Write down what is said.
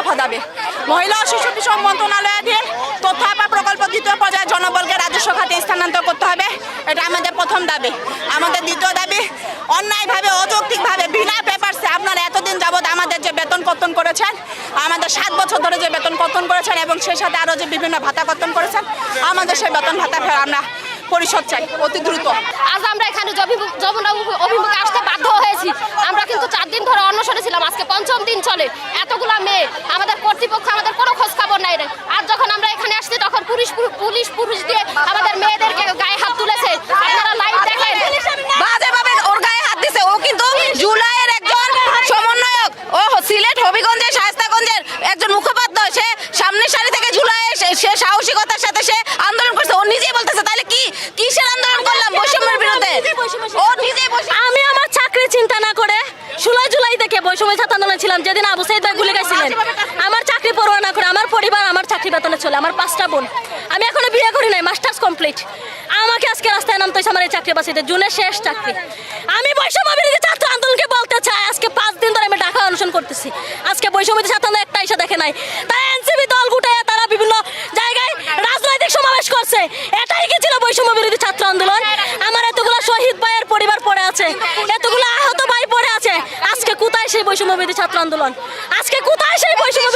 দাবি। মহিলা ও শিশু বিষয় মন্ত্রণালয়াধীন তথ্য আপা প্রকল্প দ্বিতীয় পর্যায়ে জনবলকে রাজস্ব খাতে স্থানান্তর করতে হবে। এটা আমাদের প্রথম দাবি। আমাদের দ্বিতীয় দাবি, অন্যায়ভাবে, অযৌক্তিকভাবে, বিনা পেপারসে আপনারা এতদিন যাবৎ আমাদের যে বেতন কর্তন করেছেন, আমাদের সাত বছর ধরে যে বেতন কর্তন করেছেন এবং সেই সাথে আরও যে বিভিন্ন ভাতা কর্তন করেছেন, আমাদের সেই বেতন ভাতা ফের আমরা পরিশোধ চাই, অতি দ্রুত। আজ আমরা এখানে যমুনা অভি- অভিমুখে আসতে বাধ্য হয়েছি। আমরা কিন্তু চার দিন ধরে অন্নশনে ছিলাম, আজকে পঞ্চম দিন চলে। মেয়ে, আমাদের কর্তৃপক্ষ আমাদের কোনো খোঁজ খবর নাই আর যখন আমরা এখানে আসছি, তখন পুলিশ পুলিশ পুলিশ পুরুষ দিয়ে আমাদের মেয়েদেরকে গায়ে হাত তুলেছে আপনারা লাইভ দেখেন বাজেভাবে ওর গায়ে হাত দিছে ও কিন্তু জুলাইয়ের একজন সমন্বয়ক ও সিলেট হবিগঞ্জের শায়স্তাগঞ্জের একজন মুখপাত্র সে সামনের সারি থেকে জুলাইয়ে সে- সে সাহসিকতার সাথে সে আন্দোলন করছে ও নিজেই বলতেছে তাহলে কি কিসের আন্দোলন করলাম বৈষম্যের বিরুদ্ধে ও নিজেই বৈষম্য আমি আমার চাকরি চিন্তা না করে ষোলো জুলাই থেকে বৈষম্য ছাত্র আন্দোলন ছিলাম যেদিন আবু সাইদ ভাই গুলি গেছিলেন আমার চাকরি পরোয়া না করে আমার পরিবার আমার চাকরি বেতনে চলে আমার পাঁচটা বোন। আমি এখনও বিয়ে করি নাই মাস্টার্স কমপ্লিট আমাকে আজকে রাস্তায় নামতে হয়েছে আমার এই চাকরি বাসিতে জুনের শেষ চাকরি। আমি বৈষম্য ছাত্র আন্দোলনকে বলতে চাই, আজকে পাঁচ দিন ধরে আমি ঢাকা অনুসরণ করতেছি। আজকে বৈষম্য ছাত্র আন্দোলন একটা এসে দেখে নাই। তারা এনসিপি দল গুটায় তারা বিভিন্ন জায়গায় রাজনৈতিক সমাবেশ করছে। এটাই কি ছিল বৈষম্য বিরোধী ছাত্র আন্দোলন? আমার এতগুলো শহীদ ভাইয়ের পরিবার পড়ে আছে, এতগুলো আহত ভাই পড়ে আছে। আজকে কোথায় সেই বৈষম্য বিরোধী ছাত্র আন্দোলন? আজকে কোথায় সেই বৈষম্য